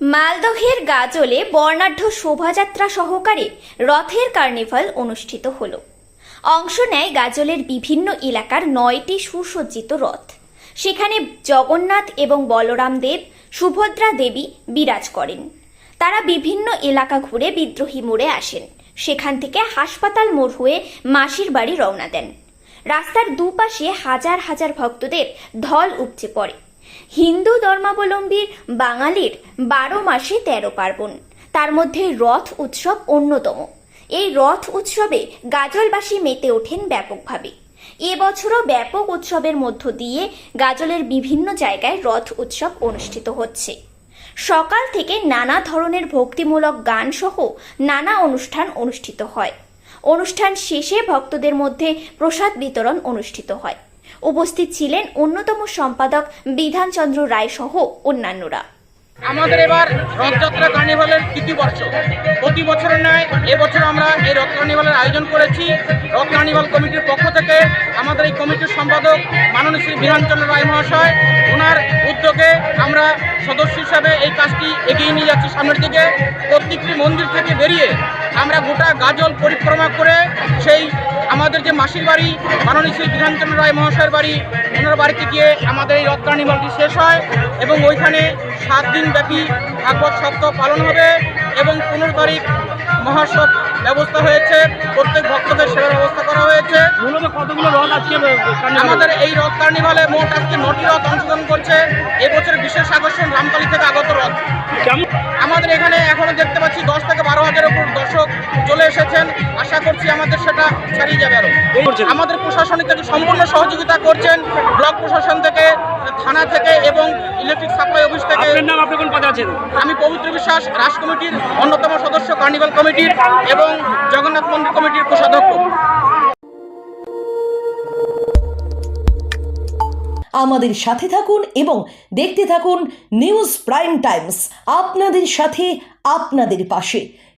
মালদহের গাজলে বর্ণাঢ্য শোভাযাত্রা সহকারে রথের কার্নিভাল অনুষ্ঠিত হল। অংশ নেয় গাজলের বিভিন্ন এলাকার নয়টি সুসজ্জিত রথ। সেখানে জগন্নাথ এবং বলরাম দেব, সুভদ্রা দেবী বিরাজ করেন। তারা বিভিন্ন এলাকা ঘুরে বিদ্রোহী মোড়ে আসেন। সেখান থেকে হাসপাতাল মোড় হয়ে মাসির বাড়ি রওনা দেন। রাস্তার দুপাশে হাজার হাজার ভক্তদের ঢল উপচে পড়ে। হিন্দু ধর্মাবলম্বীর বাঙালির বারো মাসে তেরো পার্বণ। তার মধ্যে রথ উৎসব অন্যতম। এই রথ উৎসবে গাজলবাসী মেতে ওঠেন ব্যাপকভাবে। এবছরও ব্যাপক উৎসবের মধ্য দিয়ে গাজলের বিভিন্ন জায়গায় রথ উৎসব অনুষ্ঠিত হচ্ছে। সকাল থেকে নানা ধরনের ভক্তিমূলক গান সহ নানা অনুষ্ঠান অনুষ্ঠিত হয়। অনুষ্ঠান শেষে ভক্তদের মধ্যে প্রসাদ বিতরণ অনুষ্ঠিত হয়। উপস্থিত ছিলেন অন্যতম সম্পাদক বিধানচন্দ্র রায় সহ অন্যান্যরা। আমাদের এবার রথযাত্রা কার্নিভালের তৃতীয় বর্ষ। প্রতি বছরের ন্যায় এবছর আমরা এই রথ কার্নিভালের আয়োজন করেছি। রথ কার্নিভাল কমিটির পক্ষ থেকে আমাদের এই কমিটির সম্পাদক মাননীয় শ্রী বিধানচন্দ্র রায় মহাশয়, ওনার উদ্যোগে আমরা সদস্য হিসাবে এই কাজটি এগিয়ে নিয়ে যাচ্ছি। সামনের দিকে প্রত্যেকটি মন্দির থেকে বেরিয়ে আমরা গোটা গাজল পরিক্রমা করে সেই আমাদের যে মাসির বাড়ি মাননীয় শ্রী বিধানচন্দ্র রায় মহাশয়ের বাড়ি ওনার বাড়িতে গিয়ে আমাদের এই রথ কার্নিভালটি শেষ হয় এবং ওইখানে সাত দিন ব্যাপী ভাগবত সপ্তাহ পালন হবে এবং পনেরো তারিখ মহাসব ব্যবস্থা হয়েছে প্রত্যেক ভক্তদের সেবার ব্যবস্থা করা হয়েছে। মূলত কতগুলো রথ আজকে আমাদের এই রথ কার্নিভালে মোট আজকে নটি রথ অংশগ্রহণ করছে। এবছর বিশেষ আকর্ষণ বারো হাজারের উপর দর্শক চলে এসেছেন। আশা করছি আমাদের সেটা ছাড়িয়ে যাবে আরও। আমাদের প্রশাসনিক থেকে সম্পূর্ণ সহযোগিতা করছেন ব্লক প্রশাসন থেকে থানা থেকে এবং ইলেকট্রিক সাপ্লাই অফিস থেকে। আপনার নাম আপনি কোন পদে আছেন? আমি পবিত্র বিশ্বাস রাজ কমিটির অন্যতম সদস্য কার্নিভাল কমিটির এবং জগন্নাথ মন্দির কমিটির কোষাধ্যক্ষ। আমাদের সাথে থাকুন এবং দেখতে থাকুন নিউজ প্রাইম টাইমস আপনাদের সাথে আপনাদের পাশে।